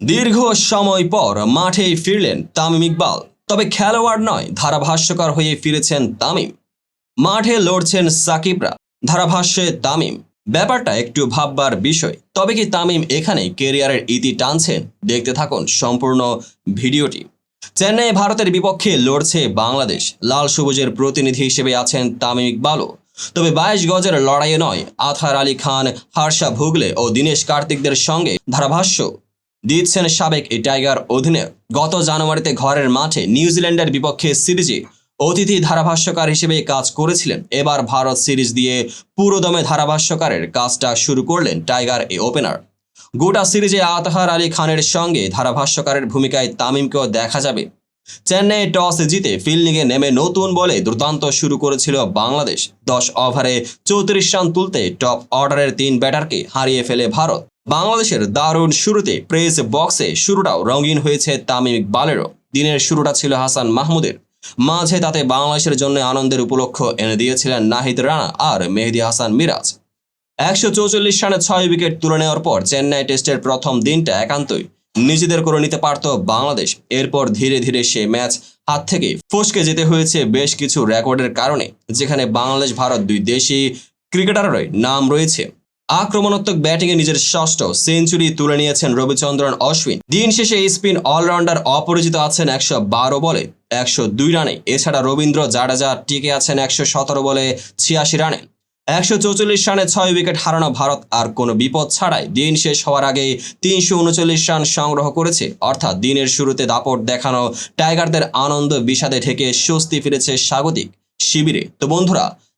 দীর্ঘ সময় পর মাঠে ফিরলেন তামিম ইকবাল। তবে খেলোয়াড় নয়, ধারাভাষ্যকার হয়ে ফিরেছেন তামিম। মাঠে লড়ছেন সাকিবরা, ধারাভাষ্যে তামিম। ব্যাপারটা একটু ভাববার বিষয়, তবে কি তামিম এখানে কেরিয়ারের ইতি টানছেন? দেখতে থাকুন সম্পূর্ণ ভিডিওটি। চেন্নাই ভারতের বিপক্ষে লড়ছে বাংলাদেশ। লাল সবুজের প্রতিনিধি হিসেবে আছেন তামিম ইকবালও। তবে বাইশ গজের লড়াইয়ে নয়, আথার আলী খান, হার্ষা ভুগলে ও দীনেশ কার্তিকদের সঙ্গে ধারাভাষ্য। দিচ্ছেন সাবেক এই টাইগার অধিনায়ক। গত জানুয়ারিতে ঘরের মাঠে নিউজিল্যান্ডের বিপক্ষে সিরিজে অতিথি ধারাভাষ্যকার হিসেবে কাজ করেছিলেন। এবার ভারত সিরিজ দিয়ে পুরোদমে ধারাভাষ্যকারের কাজটা শুরু করলেন টাইগার এই ওপেনার। গোটা সিরিজে আতহার আলী খানের সঙ্গে ধারাভাষ্যকারের ভূমিকায় তামিমকেও দেখা যাবে। চেন্নাই টস জিতে ফিল্ডিংয়ে নেমে নতুন বলে দুর্দান্ত শুরু করেছিল বাংলাদেশ। দশ ওভারে চৌত্রিশ রান তুলতে টপ অর্ডারের তিন ব্যাটারকে হারিয়ে ফেলে ভারত। বাংলাদেশের দারুণ শুরুতে প্রেস বক্সে শুরুটাও রঙিন হয়েছে তামিম ইকবালেরও। দিনের শুরুটা ছিল হাসান মাহমুদের। মাঝে তাতে বাংলাদেশের জন্য আনন্দের উপলক্ষ এনে দিয়েছিলেন নাহিদ রানা আর মেহেদি হাসান মিরাজ। একশো চৌচল্লিশ রানে ছয় উইকেট তুলে নেওয়ার পর চেন্নাই টেস্টের প্রথম দিনটা একান্তই নিজেদের করে নিতে পারত বাংলাদেশ। এরপর ধীরে ধীরে সে ম্যাচ হাত থেকে ফসকে যেতে হয়েছে বেশ কিছু রেকর্ডের কারণে, যেখানে বাংলাদেশ, ভারত দুই দেশি ক্রিকেটারেরই নাম রয়েছে। আক্রমণাত্মক ব্যাটিংয়ে নিজের ষষ্ঠ সেঞ্চুরি তুলে নিয়েছেন রবিচন্দ্রন অশ্বিন। দিন শেষে এই স্পিন অলরাউন্ডার অপরিচিত আছেন একশো বারো বলে, একশো দুই রানে। এছাড়া রবীন্দ্র জাডেজা টিকে আছেন একশো সতেরো বলে, ছিয়াশি রানে। একশো চৌচল্লিশ রানে ছয় উইকেট হারানো ভারত আর কোনো বিপদ ছাড়াই দিন শেষ হওয়ার আগেই তিনশো উনচল্লিশ রান সংগ্রহ করেছে। অর্থাৎ দিনের শুরুতে দাপট দেখানো টাইগারদের আনন্দ বিষাদে ঠেকে স্বস্তি ফিরেছে স্বাগতিক শিবিরে। তো বন্ধুরা